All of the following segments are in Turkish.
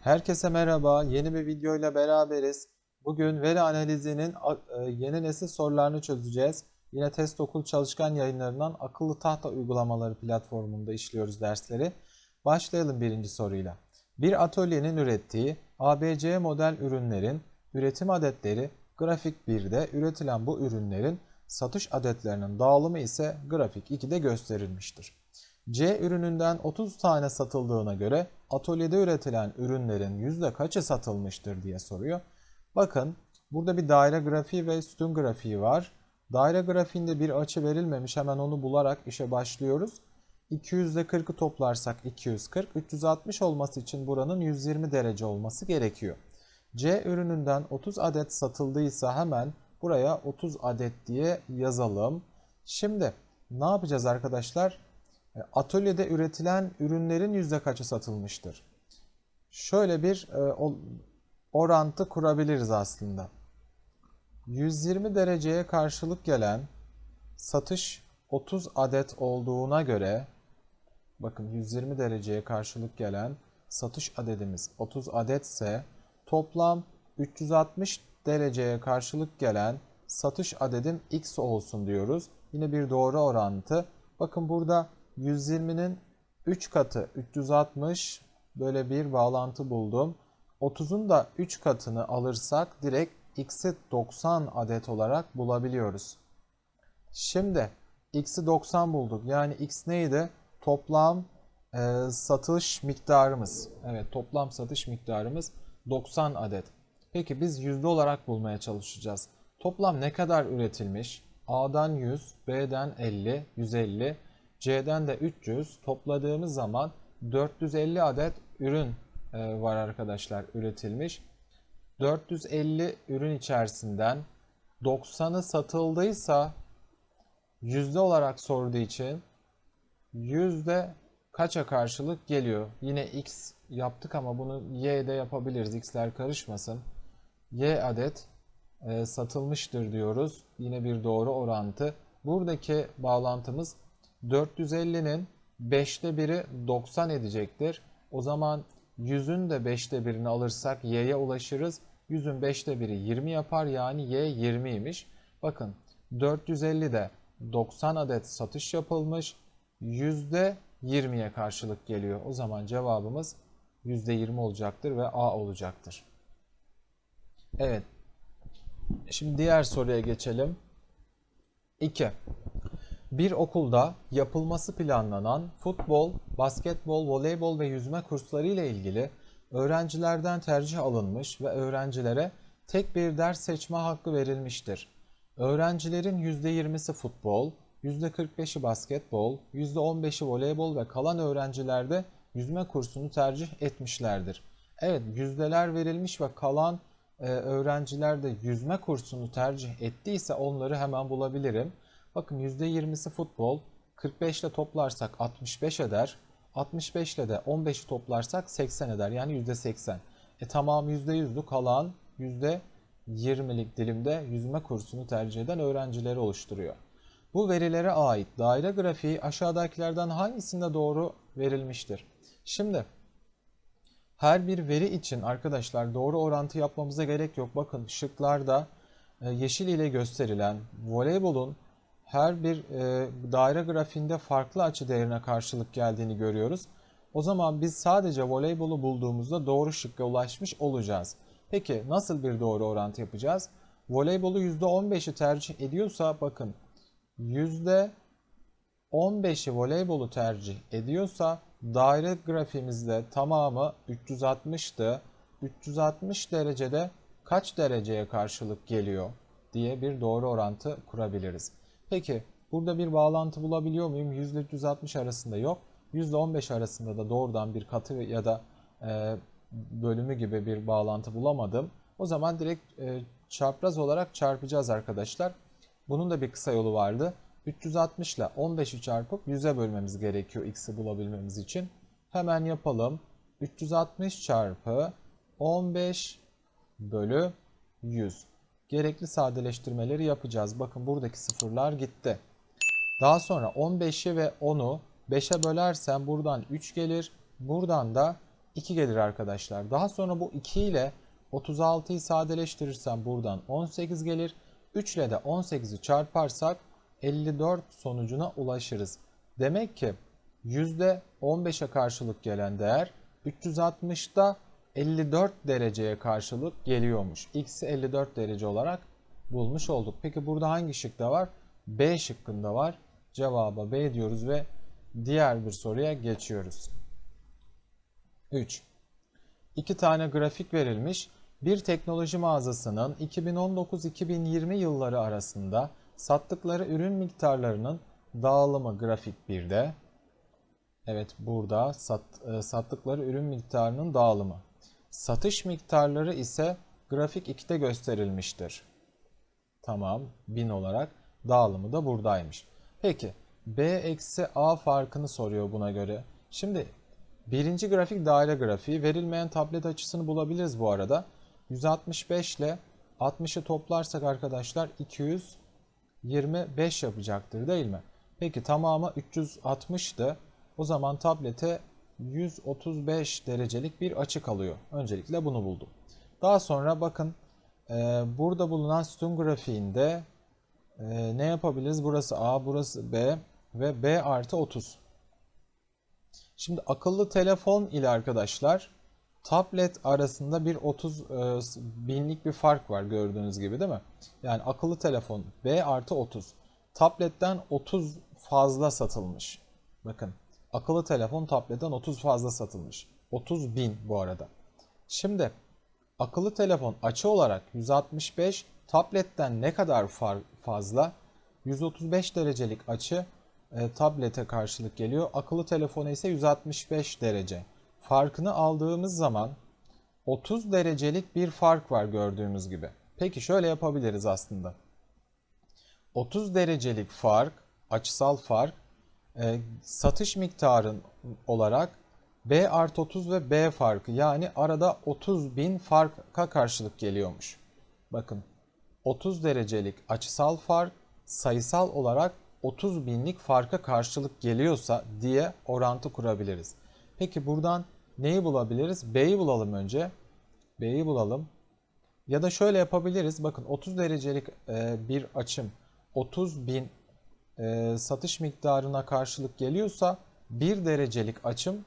Herkese merhaba. Yeni bir videoyla beraberiz. Bugün veri analizinin e, yeni nesil sorularını çözeceğiz. Yine Test Okul Çalışkan Yayınlarından Akıllı Tahta Uygulamaları platformunda işliyoruz dersleri. Başlayalım birinci soruyla. Bir atölyenin ürettiği ABC model ürünlerin üretim adetleri grafik 1'de üretilen bu ürünlerin satış adetlerinin dağılımı ise grafik 2'de gösterilmiştir. C ürününden 30 tane satıldığına göre atölyede üretilen ürünlerin yüzde kaçı satılmıştır diye soruyor. Bakın burada bir daire grafiği ve sütun grafiği var. Daire grafiğinde bir açı verilmemiş hemen onu bularak işe başlıyoruz. 200'de 40'ı toplarsak 240, 360 olması için buranın 120 derece olması gerekiyor. C ürününden 30 adet satıldıysa hemen buraya 30 adet diye yazalım. Şimdi ne yapacağız arkadaşlar? E, Atölyede üretilen ürünlerin yüzde kaçı satılmıştır? Şöyle bir e, orantı kurabiliriz aslında. 120 dereceye karşılık gelen satış 30 adet olduğuna göre bakın 120 dereceye karşılık gelen satış adedimiz 30 adetse toplam 360 dereceye karşılık gelen satış adedim x olsun diyoruz. Yine bir doğru orantı. Bakın burada 120'nin 3 katı 360 böyle bir bağlantı buldum. 30'un da 3 katını alırsak direkt x'i 90 adet olarak bulabiliyoruz. Şimdi x'i 90 bulduk. Yani x neydi? Toplam e, satış miktarımız. Evet toplam satış miktarımız 90 adet. Peki biz yüzde olarak bulmaya çalışacağız. Toplam ne kadar üretilmiş? A'dan 100, B'den 50, 150, C'den de 300 topladığımız zaman 450 adet ürün e, var arkadaşlar üretilmiş. 450 ürün içerisinden 90'ı satıldıysa yüzde olarak sorduğu için yüzde kaça karşılık geliyor? Yine x yaptık ama bunu y de yapabiliriz. x'ler karışmasın. y adet e, satılmıştır diyoruz. Yine bir doğru orantı. Buradaki bağlantımız 450'nin 5'te biri 90 edecektir. O zaman 100'ün de 5'te birini alırsak y'ye ulaşırız. 100'ün 5'te biri 20 yapar yani y 20'ymiş. Bakın 450'de 90 adet satış yapılmış. %20'ye karşılık geliyor. O zaman cevabımız %20 olacaktır ve A olacaktır. Evet. Şimdi diğer soruya geçelim. 2. Bir okulda yapılması planlanan futbol, basketbol, voleybol ve yüzme kursları ile ilgili öğrencilerden tercih alınmış ve öğrencilere tek bir ders seçme hakkı verilmiştir. Öğrencilerin %20'si futbol, %45'i basketbol, %15'i voleybol ve kalan öğrenciler de yüzme kursunu tercih etmişlerdir. Evet, yüzdeler verilmiş ve kalan e, öğrenciler de yüzme kursunu tercih ettiyse onları hemen bulabilirim. Bakın %20'si futbol, 45 ile toplarsak 65 eder. 65 ile de 15'i toplarsak 80 eder. Yani %80. E tamam %100'lü kalan %20'lik dilimde yüzme kursunu tercih eden öğrencileri oluşturuyor. Bu verilere ait daire grafiği aşağıdakilerden hangisinde doğru verilmiştir? Şimdi her bir veri için arkadaşlar doğru orantı yapmamıza gerek yok. Bakın şıklarda e, yeşil ile gösterilen voleybolun her bir e, daire grafiğinde farklı açı değerine karşılık geldiğini görüyoruz. O zaman biz sadece voleybolu bulduğumuzda doğru şıkka ulaşmış olacağız. Peki nasıl bir doğru orantı yapacağız? Voleybolu %15'i tercih ediyorsa bakın %15'i voleybolu tercih ediyorsa daire grafiğimizde tamamı 360'tı. 360 derecede kaç dereceye karşılık geliyor diye bir doğru orantı kurabiliriz. Peki burada bir bağlantı bulabiliyor muyum? %360 arasında yok. %15 arasında da doğrudan bir katı ya da e, bölümü gibi bir bağlantı bulamadım. O zaman direkt e, çapraz olarak çarpacağız arkadaşlar. Bunun da bir kısa yolu vardı. 360 ile 15'i çarpıp 100'e bölmemiz gerekiyor x'i bulabilmemiz için. Hemen yapalım. 360 çarpı 15 bölü 100. Gerekli sadeleştirmeleri yapacağız. Bakın buradaki sıfırlar gitti. Daha sonra 15'i ve 10'u 5'e bölersem buradan 3 gelir. Buradan da 2 gelir arkadaşlar. Daha sonra bu 2 ile 36'yı sadeleştirirsem buradan 18 gelir. 3 ile de 18'i çarparsak 54 sonucuna ulaşırız. Demek ki %15'e karşılık gelen değer 360'da 54 dereceye karşılık geliyormuş. X'i 54 derece olarak bulmuş olduk. Peki burada hangi şıkta var? B şıkkında var. Cevaba B diyoruz ve diğer bir soruya geçiyoruz. 3. İki tane grafik verilmiş. Bir teknoloji mağazasının 2019-2020 yılları arasında sattıkları ürün miktarlarının dağılımı grafik 1'de. Evet burada sat, e, sattıkları ürün miktarının dağılımı. Satış miktarları ise grafik 2'de gösterilmiştir. Tamam 1000 olarak dağılımı da buradaymış. Peki B eksi A farkını soruyor buna göre. Şimdi birinci grafik daire grafiği. Verilmeyen tablet açısını bulabiliriz bu arada. 165 ile 60'ı toplarsak arkadaşlar 225 yapacaktır değil mi? Peki tamamı 360'tı. O zaman tablete 135 derecelik bir açı kalıyor. Öncelikle bunu buldum. Daha sonra bakın e, burada bulunan sütun grafiğinde e, ne yapabiliriz? Burası A, burası B ve B artı 30. Şimdi akıllı telefon ile arkadaşlar tablet arasında bir 30 e, binlik bir fark var gördüğünüz gibi değil mi? Yani akıllı telefon B artı 30. Tabletten 30 fazla satılmış. Bakın akıllı telefon tabletten 30 fazla satılmış. 30 bin bu arada. Şimdi akıllı telefon açı olarak 165 tabletten ne kadar fazla? 135 derecelik açı e, tablete karşılık geliyor. Akıllı telefona ise 165 derece. Farkını aldığımız zaman 30 derecelik bir fark var gördüğümüz gibi. Peki şöyle yapabiliriz aslında. 30 derecelik fark, açısal fark e, satış miktarın olarak B artı 30 ve B farkı yani arada 30 bin farka karşılık geliyormuş. Bakın 30 derecelik açısal fark sayısal olarak 30 binlik farka karşılık geliyorsa diye orantı kurabiliriz. Peki buradan neyi bulabiliriz? B'yi bulalım önce. B'yi bulalım. Ya da şöyle yapabiliriz. Bakın 30 derecelik e, bir açım 30 bin e, satış miktarına karşılık geliyorsa 1 derecelik açım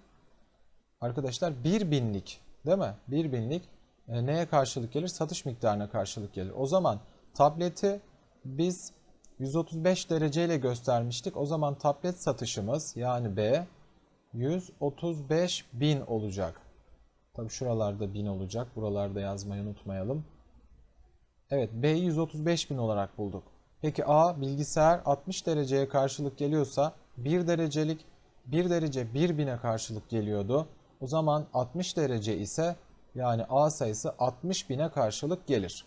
arkadaşlar 1 binlik değil mi? 1 binlik e, neye karşılık gelir? Satış miktarına karşılık gelir. O zaman tableti biz 135 dereceyle göstermiştik. O zaman tablet satışımız yani B 135 bin olacak. Tabi şuralarda 1000 olacak. Buralarda yazmayı unutmayalım. Evet B'yi 135 bin olarak bulduk. Peki A bilgisayar 60 dereceye karşılık geliyorsa 1 derecelik 1 derece 1 bine karşılık geliyordu. O zaman 60 derece ise yani A sayısı 60 bine karşılık gelir.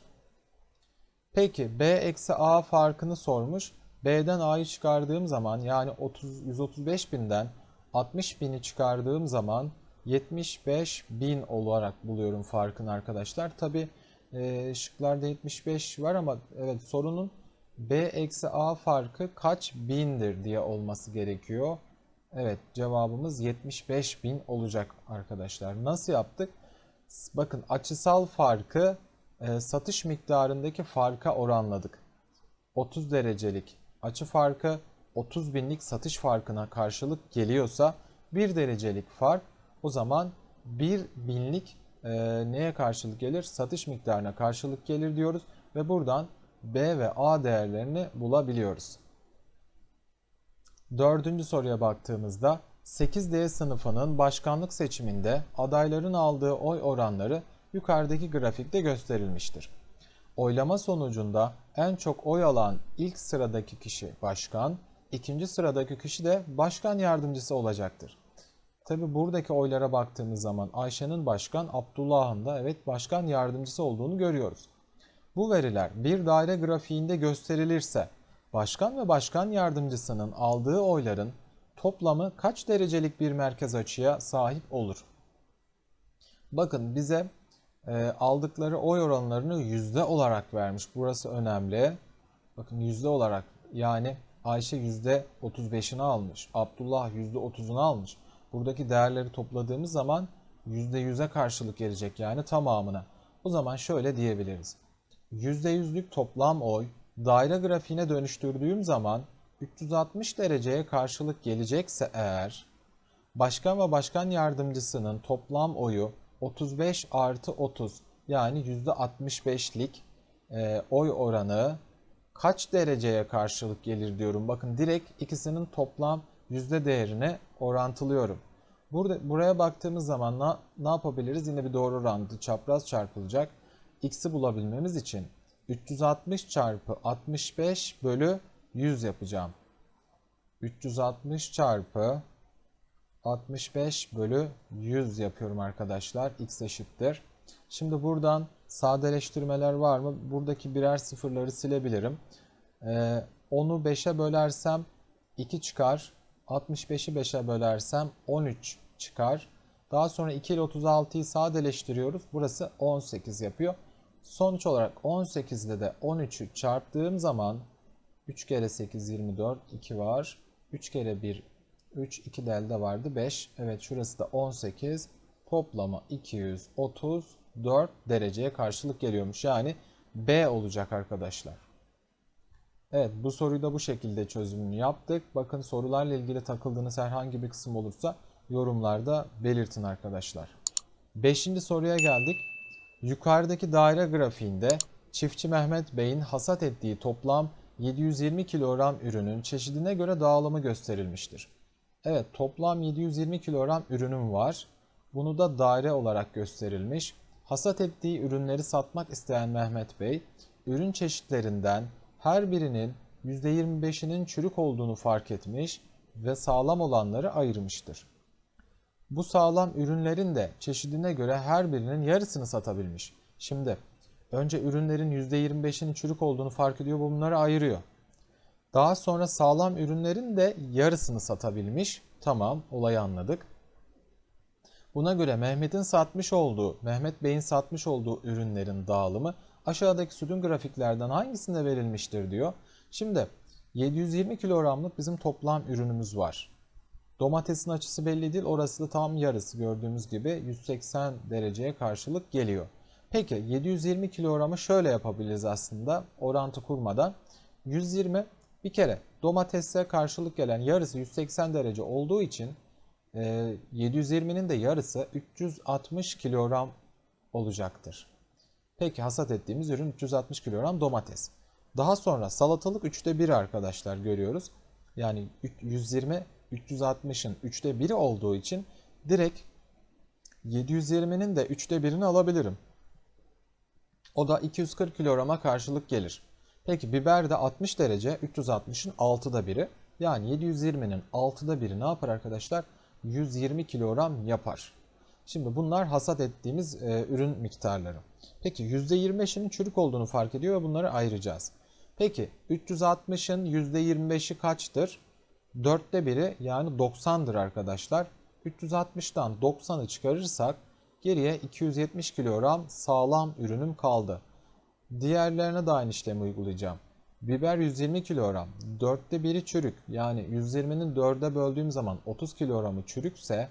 Peki B eksi A farkını sormuş. B'den A'yı çıkardığım zaman yani 30, 135 binden 60 bini çıkardığım zaman 75 bin olarak buluyorum farkını arkadaşlar. Tabi e, şıklarda 75 var ama evet sorunun B eksi A farkı kaç bindir diye olması gerekiyor. Evet cevabımız 75 bin olacak arkadaşlar. Nasıl yaptık? Bakın açısal farkı e, satış miktarındaki farka oranladık. 30 derecelik açı farkı 30 binlik satış farkına karşılık geliyorsa 1 derecelik fark o zaman 1 binlik e, neye karşılık gelir? Satış miktarına karşılık gelir diyoruz ve buradan B ve A değerlerini bulabiliyoruz. Dördüncü soruya baktığımızda 8D sınıfının başkanlık seçiminde adayların aldığı oy oranları yukarıdaki grafikte gösterilmiştir. Oylama sonucunda en çok oy alan ilk sıradaki kişi başkan, ikinci sıradaki kişi de başkan yardımcısı olacaktır. Tabi buradaki oylara baktığımız zaman Ayşe'nin başkan, Abdullah'ın da evet başkan yardımcısı olduğunu görüyoruz. Bu veriler bir daire grafiğinde gösterilirse başkan ve başkan yardımcısının aldığı oyların toplamı kaç derecelik bir merkez açıya sahip olur? Bakın bize e, aldıkları oy oranlarını yüzde olarak vermiş. Burası önemli. Bakın yüzde olarak yani Ayşe yüzde 35'ini almış. Abdullah yüzde 30'unu almış. Buradaki değerleri topladığımız zaman %100'e karşılık gelecek yani tamamına. O zaman şöyle diyebiliriz. %100'lük toplam oy daire grafiğine dönüştürdüğüm zaman 360 dereceye karşılık gelecekse eğer başkan ve başkan yardımcısının toplam oyu 35 artı 30 yani %65'lik e, oy oranı kaç dereceye karşılık gelir diyorum. Bakın direkt ikisinin toplam yüzde değerini orantılıyorum. Burada buraya baktığımız zaman ne, ne yapabiliriz? Yine bir doğru orantı çapraz çarpılacak. X'i bulabilmemiz için 360 çarpı 65 bölü 100 yapacağım. 360 çarpı 65 bölü 100 yapıyorum arkadaşlar. X eşittir. Şimdi buradan sadeleştirmeler var mı? Buradaki birer sıfırları silebilirim. Ee, 10'u 5'e bölersem 2 çıkar. 65'i 5'e bölersem 13 çıkar. Daha sonra 2 ile 36'yı sadeleştiriyoruz. Burası 18 yapıyor. Sonuç olarak 18 ile de 13'ü çarptığım zaman 3 kere 8 24 2 var. 3 kere 1 3 2 de elde vardı 5. Evet şurası da 18. Toplamı 234 dereceye karşılık geliyormuş. Yani B olacak arkadaşlar. Evet bu soruyu da bu şekilde çözümünü yaptık. Bakın sorularla ilgili takıldığınız herhangi bir kısım olursa yorumlarda belirtin arkadaşlar. Beşinci soruya geldik. Yukarıdaki daire grafiğinde çiftçi Mehmet Bey'in hasat ettiği toplam 720 kilogram ürünün çeşidine göre dağılımı gösterilmiştir. Evet toplam 720 kilogram ürünüm var. Bunu da daire olarak gösterilmiş. Hasat ettiği ürünleri satmak isteyen Mehmet Bey, ürün çeşitlerinden her birinin %25'inin çürük olduğunu fark etmiş ve sağlam olanları ayırmıştır. Bu sağlam ürünlerin de çeşidine göre her birinin yarısını satabilmiş. Şimdi önce ürünlerin %25'inin çürük olduğunu fark ediyor, bunları ayırıyor. Daha sonra sağlam ürünlerin de yarısını satabilmiş. Tamam, olayı anladık. Buna göre Mehmet'in satmış olduğu, Mehmet Bey'in satmış olduğu ürünlerin dağılımı aşağıdaki sütun grafiklerden hangisinde verilmiştir diyor. Şimdi 720 kilogramlık bizim toplam ürünümüz var. Domatesin açısı belli değil. Orası da tam yarısı gördüğümüz gibi 180 dereceye karşılık geliyor. Peki 720 kilogramı şöyle yapabiliriz aslında orantı kurmadan. 120 bir kere domatese karşılık gelen yarısı 180 derece olduğu için 720'nin de yarısı 360 kilogram olacaktır. Peki hasat ettiğimiz ürün 360 kilogram domates. Daha sonra salatalık 3'te 1 arkadaşlar görüyoruz. Yani 120 360'ın 3'te 1'i olduğu için direkt 720'nin de 3'te 1'ini alabilirim. O da 240 kilograma karşılık gelir. Peki biber de 60 derece 360'ın 6'da 1'i. Yani 720'nin 6'da 1'i ne yapar arkadaşlar? 120 kilogram yapar. Şimdi bunlar hasat ettiğimiz e, ürün miktarları. Peki %25'inin çürük olduğunu fark ediyor ve bunları ayıracağız. Peki 360'ın %25'i kaçtır? 4'te 1'i yani 90'dır arkadaşlar. 360'dan 90'ı çıkarırsak geriye 270 kilogram sağlam ürünüm kaldı. Diğerlerine de aynı işlemi uygulayacağım. Biber 120 kilogram. 4'te 1'i çürük. Yani 120'nin 4'e böldüğüm zaman 30 kilogramı çürükse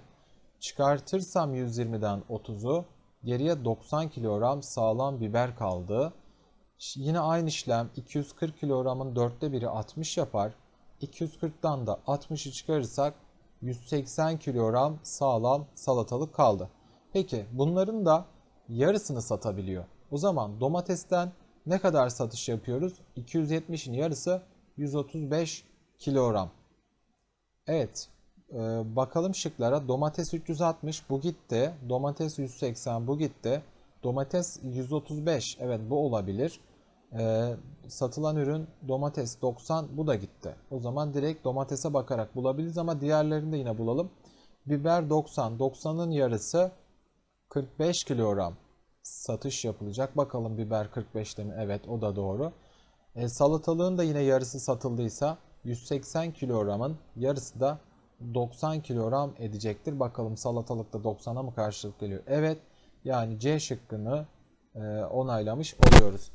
çıkartırsam 120'den 30'u geriye 90 kilogram sağlam biber kaldı. Yine aynı işlem 240 kilogramın 4'te 1'i 60 yapar. 240'tan da 60'ı çıkarırsak 180 kilogram sağlam salatalık kaldı. Peki bunların da yarısını satabiliyor. O zaman domatesten ne kadar satış yapıyoruz? 270'in yarısı 135 kilogram. Evet. E, bakalım şıklara. Domates 360 bu gitti. Domates 180 bu gitti. Domates 135 evet bu olabilir. E, satılan ürün domates 90 bu da gitti. O zaman direkt domatese bakarak bulabiliriz ama diğerlerini de yine bulalım. Biber 90. 90'ın yarısı 45 kilogram satış yapılacak. Bakalım biber 45'te mi? Evet o da doğru. E, salatalığın da yine yarısı satıldıysa 180 kilogramın yarısı da 90 kilogram edecektir. Bakalım salatalık da 90'a mı karşılık geliyor? Evet. Yani C şıkkını e, onaylamış oluyoruz.